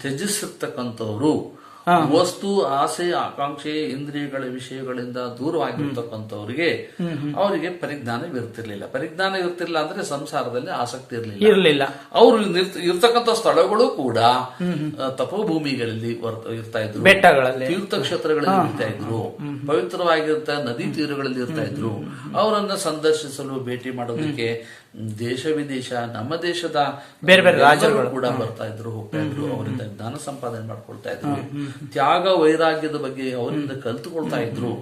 ತ್ಯಜಿಸಿರ್ತಕ್ಕಂಥವ್ರು ವಸ್ತು ಆಸೆ ಆಕಾಂಕ್ಷೆ ಇಂದ್ರಿಯಗಳ ವಿಷಯಗಳಿಂದ ದೂರವಾಗಿರ್ತಕ್ಕಂಥವ್ರಿಗೆ ಅವರಿಗೆ ಪರಿಜ್ಞಾನವಿರ್ತಿರ್ಲಿಲ್ಲ ಪರಿಜ್ಞಾನ ಇರ್ತಿರ್ಲಿಲ್ಲ ಅಂದ್ರೆ ಸಂಸಾರದಲ್ಲಿ ಆಸಕ್ತಿ ಇರಲಿಲ್ಲ. ಇರಲಿಲ್ಲ. ಅವರು ಇರ್ತಕ್ಕಂಥ ಸ್ಥಳಗಳು ಕೂಡ ತಪೋಭೂಮಿಗಳಲ್ಲಿ ಇರ್ತಾ ಇದ್ರು. ಬೆಟ್ಟಗಳಲ್ಲಿ. ತೀರ್ಥಕ್ಷೇತ್ರಗಳಲ್ಲಿ ಇರ್ತಾ ಇದ್ರು. ಪವಿತ್ರವಾಗಿರ್ತ ನದಿ ತೀರಗಳಲ್ಲಿ ಇರ್ತಾ ಇದ್ರು. ಅವರನ್ನ ಸಂದರ್ಶಿಸಲು ಭೇಟಿ ಮಾಡೋದಕ್ಕೆ ದೇಶ ವಿದೇಶ ನಮ್ಮ ದೇಶದ ಬೇರೆ ಬೇರೆ ರಾಜ್ಯಗಳು. ಕೂಡ ಬರ್ತಾ ಇದ್ರು ಹೋಗ್ತಾ ಇದ್ರು ಅವರಿಂದ ಜ್ಞಾನ ಸಂಪಾದನೆ ಮಾಡ್ಕೊಳ್ತಾ ಇದ್ರು. ತ್ಯಾಗ ವೈರಾಗ್ಯದ ಬಗ್ಗೆ ಅವರಿಂದ ಕಲ್ತುಕೊಳ್ತಾ ಇದ್ರು.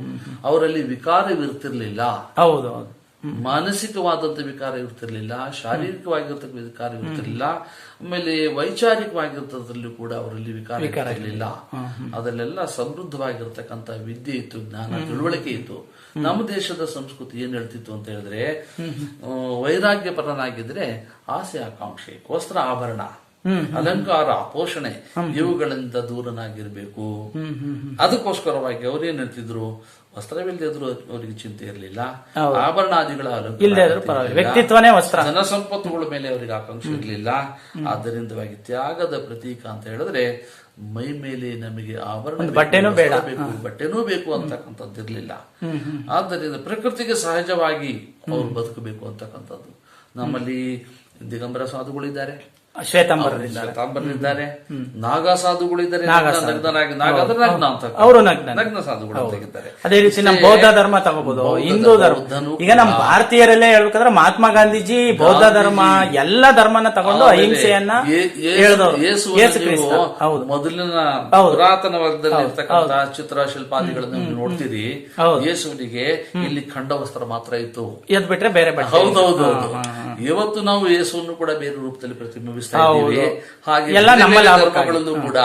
ಅವರಲ್ಲಿ ವಿಕಾರವಿರ್ತಿರ್ಲಿಲ್ಲ. ಹೌದು ಮಾನಸಿಕವಾದಂತ ವಿಕಾರ ಇರ್ತಿರ್ಲಿಲ್ಲ ಶಾರೀರಿಕವಾಗಿರ್ತಕ್ಕ ವಿಕಾರ ಇರ್ತಿರ್ಲಿಲ್ಲ ಆಮೇಲೆ ವೈಚಾರಿಕವಾಗಿರ್ತದ್ರಲ್ಲಿ ಕೂಡ ಅವರಲ್ಲಿ ವಿಕಾರ ಇರ್ತಿರ್ಲಿಲ್ಲ ಅದರಲ್ಲೆಲ್ಲ ಸಮೃದ್ಧವಾಗಿರ್ತಕ್ಕಂತ ವಿದ್ಯೆ ಇತ್ತು ಜ್ಞಾನ ತಿಳುವಳಿಕೆ ಇತ್ತು. ನಮ್ಮ ದೇಶದ ಸಂಸ್ಕೃತಿ ಏನ್ ಹೇಳ್ತಿತ್ತು ಅಂತ ಹೇಳಿದ್ರೆ ವೈರಾಗ್ಯಪರನಾಗಿದ್ರೆ ವೈರಾಗ್ಯ ಪರನಾಗಿದ್ರೆ ಆಸೆ ಆಕಾಂಕ್ಷೆ ವಸ್ತ್ರ ಆಭರಣ ಅಲಂಕಾರ ಪೋಷಣೆ ಇವುಗಳಿಂದ ದೂರನಾಗಿರ್ಬೇಕು. ಅದಕ್ಕೋಸ್ಕರವಾಗಿ ಅವ್ರೇನ್ ಹೇಳ್ತಿದ್ರು? ವಸ್ತ್ರವಿಲ್ಲದಿದ್ರು ಅವರಿಗೆ ಚಿಂತೆ ಇರಲಿಲ್ಲ. ಆಭರಣಾದಿಗಳ ಇಲ್ಲದೆ ವ್ಯಕ್ತಿತ್ವನೇ ವಸ್ತ್ರ. ಜನ ಸಂಪತ್ತುಗಳ ಮೇಲೆ ಅವರಿಗೆ ಆಕಾಂಕ್ಷೆ ಇರಲಿಲ್ಲ. ಆದ್ದರಿಂದವಾಗಿ ತ್ಯಾಗದ ಪ್ರತೀಕ ಅಂತ ಹೇಳಿದ್ರೆ ಮೈ ಮೇಲೆ ನಮಗೆ ಆಭರಣ ಬಟ್ಟೆನೂ ಬೇಡ. ಬೇಕು ಬಟ್ಟೆನೂ ಬೇಕು ಅಂತಕ್ಕಂಥದ್ದು ಇರಲಿಲ್ಲ. ಆದ್ದರಿಂದ ಪ್ರಕೃತಿಗೆ ಸಹಜವಾಗಿ ಅವರು ಬದುಕಬೇಕು ಅಂತಕ್ಕಂಥದ್ದು. ನಮ್ಮಲ್ಲಿ ದಿಗಂಬರ ಸಾಧುಗಳಿದ್ದಾರೆ. ಶ್ವೇತಾಂಬರದಿಂದ ಶ್ವೇತಾಂಬರರಿದ್ದಾರೆ. ನಾಗ ಸಾಧುಗಳಿದ್ದಾರೆ ಅವರು ನಗ್ನ. ಸಾಧುಗಳು ಅದೇ ರೀತಿ ನಮ್ಮ ಬೌದ್ಧ ಧರ್ಮ ತಗೋಬಹುದು ಹಿಂದೂ ಧರ್ಮ. ಈಗ ನಮ್ಮ ಭಾರತೀಯರಲ್ಲೇ ಹೇಳ್ಬೇಕಂದ್ರೆ ಮಹಾತ್ಮ ಗಾಂಧೀಜಿ ಬೌದ್ಧ ಧರ್ಮ ಎಲ್ಲ ಧರ್ಮನ ತಗೊಂಡು ಅಹಿಂಸೆಯನ್ನ ಹೌದು. ಮೊದಲಿನ ಹೌದು. ಪುರಾತನ ವರ್ಗದಲ್ಲಿ ಇರ್ತಕ್ಕಂತಹ ಚಿತ್ರ ಶಿಲ್ಪಾದಿಗಳನ್ನು ನೋಡ್ತೀರಿ. ಯೇಸುವಿಗೆ ಇಲ್ಲಿ ಖಂಡ ವಸ್ತ್ರ ಮಾತ್ರ ಇತ್ತು. ಎದ್ ಬಿಟ್ರೆ ಬೇರೆ ಹೌದೌದು ಇವತ್ತು ನಾವು ಯೇಸುವನ್ನು ಕೂಡ ಬೇರೆ ರೂಪದಲ್ಲಿ ಪ್ರತಿಬಿಂಬಿಸ್ತಾ ಇದ್ದೀವಿ. ಹಾಗೆ ಧರ್ಮಗಳಲ್ಲೂ ಕೂಡ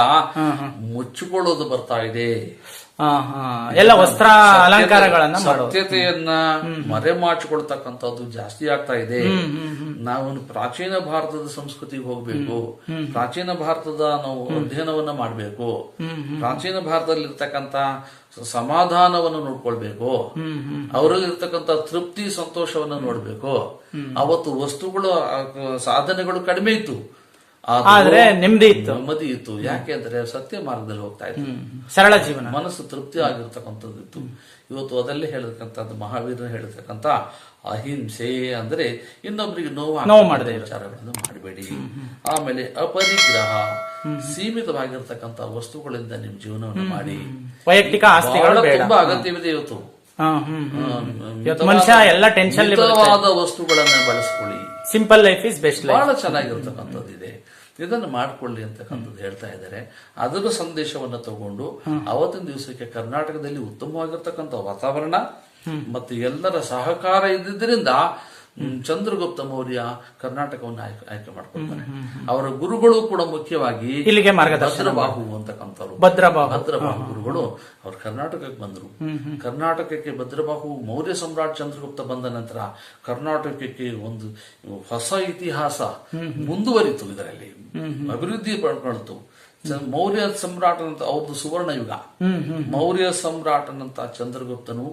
ಮುಚ್ಚಿಕೊಳ್ಳೋದು ಬರ್ತಾ ಇದೆ. ಎಲ್ಲ ವಸ್ತ್ರ ಅಲಂಕಾರಗಳನ್ನ ಸತ್ಯತೆಯನ್ನ ಮರೆಮಾಚಿಕೊಳ್ತಕ್ಕಂಥದ್ದು ಜಾಸ್ತಿ ಆಗ್ತಾ ಇದೆ. ನಾವು ಪ್ರಾಚೀನ ಭಾರತದ ಸಂಸ್ಕೃತಿಗೆ ಹೋಗ್ಬೇಕು. ಪ್ರಾಚೀನ ಭಾರತದ ನಾವು ಅಧ್ಯಯನವನ್ನ ಮಾಡಬೇಕು. ಪ್ರಾಚೀನ ಭಾರತದಲ್ಲಿ ಇರ್ತಕ್ಕಂತ ಸಮಾಧಾನವನ್ನು ನೋಡ್ಕೊಳ್ಬೇಕು. ಅವರಲ್ಲಿರ್ತಕ್ಕಂಥ ತೃಪ್ತಿ ಸಂತೋಷವನ್ನ ನೋಡ್ಬೇಕು. ಅವತ್ತು ವಸ್ತುಗಳು ಸಾಧನೆಗಳು ಕಡಿಮೆ ಇತ್ತು. ಆದ್ರೂ ನೆಮ್ಮದಿ ಇತ್ತು. ನೆಮ್ಮದಿ ಇತ್ತು. ಯಾಕೆ ಅಂದ್ರೆ ಸತ್ಯ ಮಾರ್ಗದಲ್ಲಿ ಹೋಗ್ತಾ ಇತ್ತು. ಸರಳ ಜೀವನ. ಮನಸ್ಸು ತೃಪ್ತಿ ಆಗಿರ್ತಕ್ಕಂಥದ್ದು ಇತ್ತು. ಇವತ್ತು ಅದಲ್ಲೇ ಹೇಳಿರ್ತಕ್ಕಂಥದ್ದು ಮಹಾವೀರ ಹೇಳಿರ್ತಕ್ಕಂಥ ಅಹಿಂಸೆ ಅಂದ್ರೆ ಇನ್ನೊಬ್ಬರಿಗೆ ನೋವು ನೋವು ಆಗ್ತಕ್ಕಂಥ ಮಾಡದೆ ವಿಚಾರಗಳನ್ನು ಮಾಡಬೇಡಿ. ಆಮೇಲೆ ಅಪರಿಗ್ರಹ. ಸೀಮಿತವಾಗಿರ್ತಕ್ಕಂಥ ವಸ್ತುಗಳಿಂದ ನಿಮ್ ಜೀವನವನ್ನು ಮಾಡಿ. ವೈಯಕ್ತಿಕ ಆಸ್ತಿಗಳು ತುಂಬಾ ಅಗತ್ಯವಿದೆ ಇವತ್ತು. ಮನುಷ್ಯ ಎಲ್ಲ ಟೆನ್ಷನ್ ವಸ್ತುಗಳನ್ನ ಬಳಸ್ಕೊಳ್ಳಿ. ಸಿಂಪಲ್ ಲೈಫ್ ಇಸ್ ಬೆಸ್ಟ್ ಬಹಳ ಚೆನ್ನಾಗಿರ್ತಕ್ಕಂಥದ್ದು ಇದೆ ಇದನ್ನು ಮಾಡಿಕೊಳ್ಳಿ ಅಂತಕ್ಕಂಥದ್ದು ಹೇಳ್ತಾ ಇದ್ದಾರೆ. ಅದರ ಸಂದೇಶವನ್ನು ತಗೊಂಡು ಅವತ್ತಿನ ದಿವಸಕ್ಕೆ ಕರ್ನಾಟಕದಲ್ಲಿ ಉತ್ತಮವಾಗಿರ್ತಕ್ಕಂಥ ವಾತಾವರಣ ಮತ್ತು ಎಲ್ಲರ ಸಹಕಾರ ಇದ್ದಿದ್ದರಿಂದ ಚಂದ್ರಗುಪ್ತ ಮೌರ್ಯ ಕರ್ನಾಟಕವನ್ನು ಆಯ್ಕೆ ಆಯ್ಕೆ ಮಾಡ್ಕೊಳ್ತಾರೆ ಅವರ ಗುರುಗಳು ಕೂಡ ಮುಖ್ಯವಾಗಿ ಇಲ್ಲಿಗೆ ಮಾರ್ಗದರ್ಶನ ಭದ್ರಬಾಹು ಅಂತಕ್ಕಂಥವ್ರು. ಭದ್ರಬಾಹು. ಭದ್ರಬಾಹು ಗುರುಗಳು ಅವ್ರು ಕರ್ನಾಟಕಕ್ಕೆ ಬಂದರು. ಕರ್ನಾಟಕಕ್ಕೆ ಭದ್ರಬಾಹು ಮೌರ್ಯ ಸಮ್ರಾಟ್ ಚಂದ್ರಗುಪ್ತ ಬಂದ ನಂತರ ಕರ್ನಾಟಕಕ್ಕೆ ಒಂದು ಹೊಸ ಇತಿಹಾಸ ಮುಂದುವರಿತು ಇದರಲ್ಲಿ. ಅಭಿವೃದ್ಧಿ ಪಡ್ಕೊಳ್ತು. ಮೌರ್ಯ ಸಮ್ರಾಟನಂತ ಅವ್ರದ್ದು ಸುವರ್ಣ ಯುಗ. ಮೌರ್ಯ ಸಮ್ರಾಟನಂತ ಚಂದ್ರಗುಪ್ತನು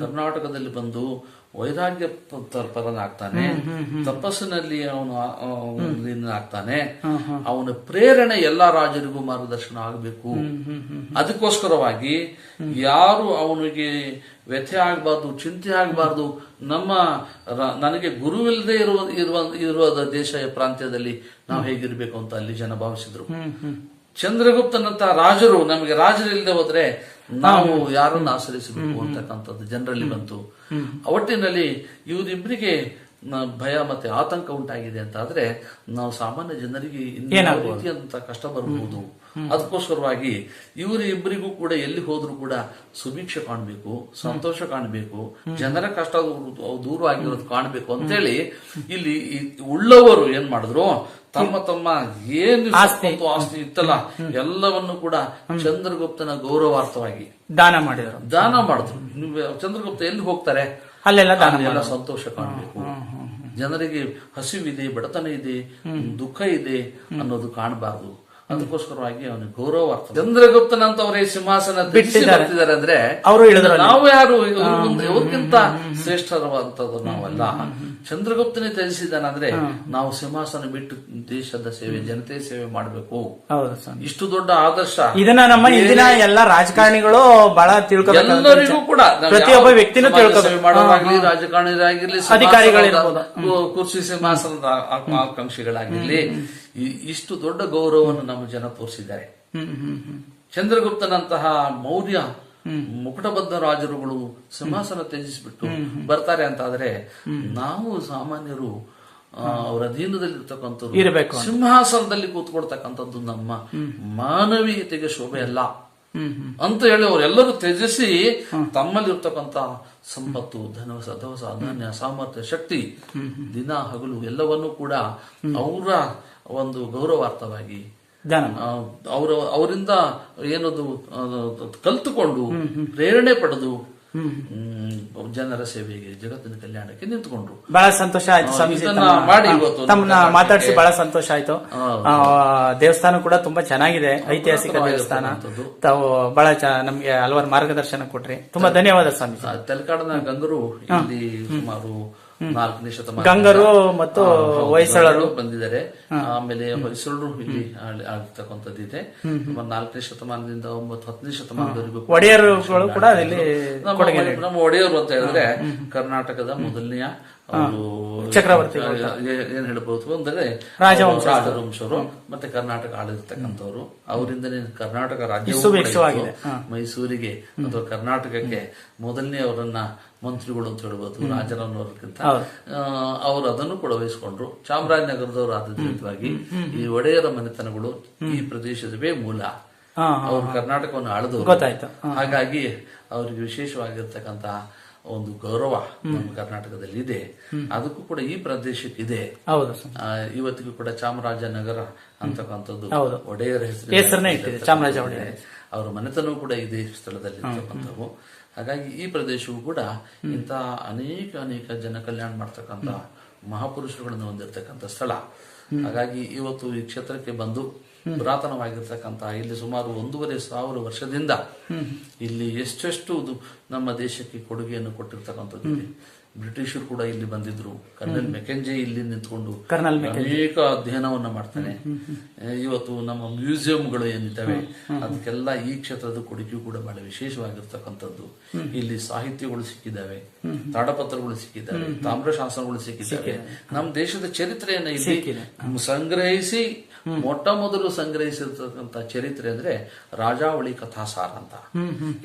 ಕರ್ನಾಟಕದಲ್ಲಿ ಬಂದು ವೈರಾಗ್ಯ ಪರನಾಗ್ತಾನೆ. ತಪಸ್ಸಿನಲ್ಲಿ ಅವನು ಆಗ್ತಾನೆ ಅವನ ಪ್ರೇರಣೆ ಎಲ್ಲಾ ರಾಜರಿಗೂ ಮಾರ್ಗದರ್ಶನ ಆಗಬೇಕು. ಅದಕ್ಕೋಸ್ಕರವಾಗಿ ಯಾರು ಅವನಿಗೆ ವ್ಯಥೆ ಆಗಬಾರ್ದು ಚಿಂತೆ ಆಗಬಾರ್ದು ನಮ್ಮ ನನಗೆ ಗುರುವಿಲ್ಲದೆ ಇರುವ ಇರುವ ಇರುವ ದೇಶ ಪ್ರಾಂತ್ಯದಲ್ಲಿ ನಾವು ಹೇಗಿರ್ಬೇಕು ಅಂತ ಅಲ್ಲಿ ಜನ ಭಾವಿಸಿದ್ರು. ಚಂದ್ರಗುಪ್ತನಂತ ರಾಜರು ನಮಗೆ ರಾಜರಿಲ್ಲದೆ ಹೋದ್ರೆ ನಾವು ಯಾರನ್ನು ಆಶ್ರಯಿಸಬೇಕು ಅಂತಕ್ಕಂಥದ್ದು ಜನರಲ್ಲಿ ಬಂತು. ಒಟ್ಟಿನಲ್ಲಿ ಇವರಿಬ್ಬರಿಗೆ ಭಯ ಮತ್ತೆ ಆತಂಕ ಉಂಟಾಗಿದೆ ಅಂತ ಆದ್ರೆ ನಾವು ಸಾಮಾನ್ಯ ಜನರಿಗೆ ಅತ್ಯಂತ ರೀತಿಯಂತ ಕಷ್ಟ ಬರಬಹುದು ಅದಕ್ಕೋಸ್ಕರವಾಗಿ ಇವರು ಇಬ್ಬರಿಗೂ ಕೂಡ ಎಲ್ಲಿ ಹೋದ್ರು ಕೂಡ ಸುಭಿಕ್ಷೆ ಕಾಣಬೇಕು ಸಂತೋಷ ಕಾಣಬೇಕು ಜನರ ಕಷ್ಟ ದೂರ- ದೂರ ಆಗಿರೋದು ಕಾಣಬೇಕು ಅಂತೇಳಿ ಇಲ್ಲಿ ಉಳ್ಳವರು ಏನ್ ಮಾಡಿದ್ರು? ತಮ್ಮ ತಮ್ಮ ಏನು ಆಸ್ತಿ. ಆಸ್ತಿ ಇತ್ತಲ್ಲ ಎಲ್ಲವನ್ನು ಕೂಡ ಚಂದ್ರಗುಪ್ತನ ಗೌರವಾರ್ಥವಾಗಿ ದಾನ ಮಾಡಿದರು. ದಾನ ಮಾಡಿದ್ರು. ಚಂದ್ರಗುಪ್ತ ಎಲ್ಲಿ ಹೋಗ್ತಾರೆ? ಅಲ್ಲೆಲ್ಲ ದಾನ ಎಲ್ಲ ಸಂತೋಷ ಕಾಣಬೇಕು. ಜನರಿಗೆ ಹಸಿವಿದೆ ಬಡತನ ಇದೆ ದುಃಖ ಇದೆ ಅನ್ನೋದು ಕಾಣಬಾರದು. ಅದಕ್ಕೋಸ್ಕರವಾಗಿ ಅವನಿಗೆ ಗೌರವಾರ್ಥ ಚಂದ್ರಗುಪ್ತನಂತವರೇ ಸಿಂಹಾಸನ ಅಂದ್ರೆ ಅವರು ನಾವು ಯಾರು? ಇವರಿಗಿಂತ ಶ್ರೇಷ್ಠರವಾದಂತದ್ದು ನಾವಲ್ಲ. ಚಂದ್ರಗುಪ್ತನೇ ತ್ಯಜಿಸಿದಾನಂದ್ರೆ ನಾವು ಸಿಂಹಾಸನ ಬಿಟ್ಟು ದೇಶದ ಸೇವೆ ಜನತೆ ಸೇವೆ ಮಾಡಬೇಕು. ಇಷ್ಟು ದೊಡ್ಡ ಆದರ್ಶ. ಇದನ್ನ ನಮ್ಮ ಇಂದಿನ ಎಲ್ಲ ರಾಜಕಾರಣಿಗಳು ಬಹಳ ತಿಳ್ಕೊಂಡು ಎಲ್ಲರಿಗೂ ಕೂಡ ಪ್ರತಿಯೊಬ್ಬ ವ್ಯಕ್ತಿನೂ ತಿಳ್ಕೊಬೇಕು. ಮಾಡೋದಾಗ್ಲಿ ರಾಜಕಾರಣಿಗಳಾಗಿರ್ಲಿ ಅಧಿಕಾರಿಗಳಿರ್ಬೋದು. ಕುರ್ಚಿ ಸಿಂಹಾಸನದ ಆಕ- ಆಕಾಂಕ್ಷಿಗಳಾಗಿರ್ಲಿ ಇಷ್ಟು ದೊಡ್ಡ ಗೌರವವನ್ನು ನಮ್ಮ ಜನ ತೋರಿಸಿದ್ದಾರೆ. ಚಂದ್ರಗುಪ್ತನಂತಹ ಮೌರ್ಯ ಮುಕುಟಬದ್ಧ ರಾಜರುಗಳು ಸಿಂಹಾಸನ ತ್ಯಜಿಸಿಬಿಟ್ಟು ಬರ್ತಾರೆ ಅಂತ ಆದ್ರೆ ನಾವು ಸಾಮಾನ್ಯರು ಅವರ ಅಧೀನದಲ್ಲಿರ್ತಕ್ಕಂಥವ್ರು ಇರಬೇಕು ಸಿಂಹಾಸನದಲ್ಲಿ ಕೂತ್ಕೊಳ್ತಕ್ಕಂಥದ್ದು ನಮ್ಮ ಮಾನವೀಯತೆಗೆ ಶೋಭೆ ಅಲ್ಲ. ಅಂತ ಹೇಳಿ ಅವರೆಲ್ಲರೂ ತ್ಯಜಿಸಿ ತಮ್ಮಲ್ಲಿರ್ತಕ್ಕಂಥ ಸಂಪತ್ತು ಧನವಸ ದವಸ ಧಾನ್ಯ ಸಾಮರ್ಥ್ಯ ಶಕ್ತಿ ದಿನ ಹಗಲು ಎಲ್ಲವನ್ನೂ ಕೂಡ ಅವರ ಒಂದು ಗೌರವಾರ್ಥವಾಗಿ ಅವರ ಅವರಿಂದ ಏನದು ಕಲ್ತುಕೊಂಡು ಪ್ರೇರಣೆ ಪಡೆದು ಜನರ ಸೇವೆಗೆ ಜಗತ್ತಿನ ಕಲ್ಯಾಣಕ್ಕೆ ನಿಂತುಕೊಂಡ್ರು. ಬಹಳ ಸಂತೋಷ ಆಯ್ತು ಸ್ವಾಮೀಜಿ ಮಾಡಿ ತಮ್ಮನ್ನ ಮಾತಾಡಿಸಿ ಬಹಳ ಸಂತೋಷ ಆಯ್ತು. ದೇವಸ್ಥಾನ ಕೂಡ ತುಂಬಾ ಚೆನ್ನಾಗಿದೆ ಐತಿಹಾಸಿಕ ದೇವಸ್ಥಾನ. ತಾವು ಬಹಳ ನಮ್ಗೆ ಹಲವಾರು ಮಾರ್ಗದರ್ಶನ ಕೊಟ್ರಿ. ತುಂಬಾ ಧನ್ಯವಾದ ಸ್ವಾಮೀಜಿ. ತೆಲಕಾಡಿನ ಗಂಗರು ಇಲ್ಲಿ ಸುಮಾರು ನಾಲ್ಕನೇ ಶತಮಾನ ಗಂಗರು ಮತ್ತು ಹೊಯ್ಸಳರು. ಬಂದಿದ್ದಾರೆ. ಆಮೇಲೆ ಹೊಯ್ಸಳರು ಇಲ್ಲಿ ಸುಮಾರು ನಾಲ್ಕನೇ ಶತಮಾನದಿಂದ ಒಂಬತ್ತು ಹತ್ತನೇ ಶತಮಾನದವರೆಗೂ ಒಡೆಯರು ಒಡೆಯರುಗಳು ಕೂಡ ಇಲ್ಲಿ ನಮ್ಮ ಒಡೆಯರು ಅಂತ ಹೇಳಿದ್ರೆ ಕರ್ನಾಟಕದ ಮೊದಲನೆಯ ಚಕ್ರವರ್ತಿ ಏನ್ ಹೇಳ್ಬಹುದು ಅಂದ್ರೆ ರಾಜವಂಶ ರಾಜವಂಶರು ಮತ್ತೆ ಕರ್ನಾಟಕ ಆಳಿರ್ತಕ್ಕಂಥವ್ರು. ಅವರಿಂದನೇ ಕರ್ನಾಟಕ ರಾಜ್ಯ. ಮೈಸೂರಿಗೆ ಅಥವಾ ಕರ್ನಾಟಕಕ್ಕೆ ಮೊದಲನೇ ಅವರನ್ನ ಮಂತ್ರಿಗಳು ಅಂತ ಹೇಳ್ಬೋದು ರಾಜರನ್ನೋರ್ಗಿಂತ ಹೌದು. ಅವರು ಅದನ್ನು ಕೂಡ ವಹಿಸಿಕೊಂಡ್ರು. ಚಾಮರಾಜನಗರದವರು ಆದ್ಯತವಾಗಿ ಈ ಒಡೆಯರ ಮನೆತನಗಳು ಈ ಪ್ರದೇಶದವೇ ಮೂಲ. ಅವರು ಕರ್ನಾಟಕವನ್ನು ಆಳದು ಗೊತ್ತಾಯ್ತು. ಹಾಗಾಗಿ ಅವರಿಗೆ ವಿಶೇಷವಾಗಿರ್ತಕ್ಕಂತ ಒಂದು ಗೌರವ ನಮ್ಮ ಕರ್ನಾಟಕದಲ್ಲಿ ಇದೆ ಅದಕ್ಕೂ ಕೂಡ ಈ ಪ್ರದೇಶಕ್ಕೆ ಇದೆ. ಇವತ್ತಿಗೂ ಕೂಡ ಚಾಮರಾಜನಗರ ಅಂತಕ್ಕಂಥದ್ದು. ಒಡೆಯರ ಹೆಸರು ಚಾಮರಾಜ ಒಡೆಯರ್. ಅವರ ಮನೆತನವೂ ಕೂಡ ಇದೆ ಸ್ಥಳದಲ್ಲಿ ಇರ್ತಕ್ಕಂಥವು ಹಾಗಾಗಿ ಈ ಪ್ರದೇಶವು ಕೂಡ ಇಂತಹ ಅನೇಕ ಅನೇಕ ಜನ ಕಲ್ಯಾಣ ಮಾಡ್ತಕ್ಕಂಥ ಮಹಾಪುರುಷರುಗಳನ್ನು ಹೊಂದಿರತಕ್ಕಂಥ ಸ್ಥಳ. ಹಾಗಾಗಿ ಇವತ್ತು ಈ ಕ್ಷೇತ್ರಕ್ಕೆ ಬಂದು ಪುರಾತನವಾಗಿರ್ತಕ್ಕಂಥ ಇಲ್ಲಿ ಸುಮಾರು ಒಂದೂವರೆ ಸಾವಿರ ವರ್ಷದಿಂದ ಇಲ್ಲಿ ಎಷ್ಟೆಷ್ಟು ನಮ್ಮ ದೇಶಕ್ಕೆ ಕೊಡುಗೆಯನ್ನು ಕೊಟ್ಟಿರ್ತಕ್ಕಂಥದ್ದು ಬ್ರಿಟಿಷರು ಕೂಡ ಇಲ್ಲಿ ಬಂದಿದ್ರು. ಕರ್ನಲ್ ಮೆಕೆಂಜೆ ಇಲ್ಲಿ ನಿಂತ್ಕೊಂಡು ಅನೇಕ ಅಧ್ಯಯನವನ್ನ ಮಾಡ್ತಾನೆ. ಇವತ್ತು ನಮ್ಮ ಮ್ಯೂಸಿಯಂಗಳು ಏನಿದ್ದಾವೆ ಅದಕ್ಕೆಲ್ಲ ಈ ಕ್ಷೇತ್ರದ ಕೊಡುಗೆ ಕೂಡ ಬಹಳ ವಿಶೇಷವಾಗಿರ್ತಕ್ಕಂಥದ್ದು. ಇಲ್ಲಿ ಸಾಹಿತ್ಯಗಳು ಸಿಕ್ಕಿದ್ದಾವೆ ತಾಡಪತ್ರಗಳು ಸಿಕ್ಕಿದ್ದಾವೆ ತಾಮ್ರಶಾಸನಗಳು ಸಿಕ್ಕಿದ್ದಾವೆ. ನಮ್ಮ ದೇಶದ ಚರಿತ್ರೆಯನ್ನ ಇಲ್ಲಿ? ಸಂಗ್ರಹಿಸಿ ಮೊಟ್ಟ ಮೊದಲು ಸಂಗ್ರಹಿಸಿರ್ತಕ್ಕಂಥ ಚರಿತ್ರೆ ಅಂದ್ರೆ ರಾಜಾವಳಿ ಕಥಾಸಾರ ಅಂತ.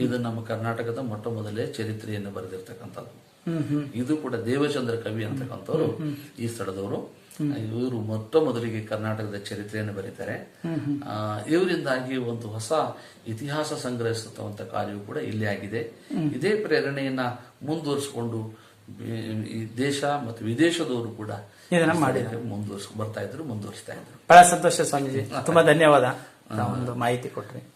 ಇದು ನಮ್ಮ ಕರ್ನಾಟಕದ ಮೊಟ್ಟ ಮೊದಲೇ ಚರಿತ್ರೆಯನ್ನು ಬರೆದಿರ್ತಕ್ಕಂಥದ್ದು. ಇದು ಕೂಡ ದೇವಚಂದ್ರ ಕವಿ ಅಂತಕ್ಕಂಥವ್ರು ಈ ಸ್ಥಳದವರು. ಇವರು ಮೊಟ್ಟ ಮೊದಲಿಗೆ ಕರ್ನಾಟಕದ ಚರಿತ್ರೆಯನ್ನು ಬರೀತಾರೆ. ಆ, ಇವರಿಂದಾಗಿ ಒಂದು ಹೊಸ ಇತಿಹಾಸ ಸಂಗ್ರಹಿಸುವಂತ ಕಾರ್ಯವು ಕೂಡ ಇಲ್ಲಿ ಆಗಿದೆ. ಇದೇ ಪ್ರೇರಣೆಯನ್ನ ಮುಂದುವರಿಸಿಕೊಂಡು ದೇಶ ಮತ್ತು ವಿದೇಶದವರು ಕೂಡ ಮುಂದುವರ್ಸ್ ಬರ್ತಾ ಇದ್ರು ಮುಂದುವರಿಸ್ತಾ ಇದ್ರು. ಬಹಳ ಸಂತೋಷ ಸ್ವಾಮೀಜಿ. ತುಂಬಾ ಧನ್ಯವಾದ. ಒಂದು ಮಾಹಿತಿ ಕೊಟ್ರಿ.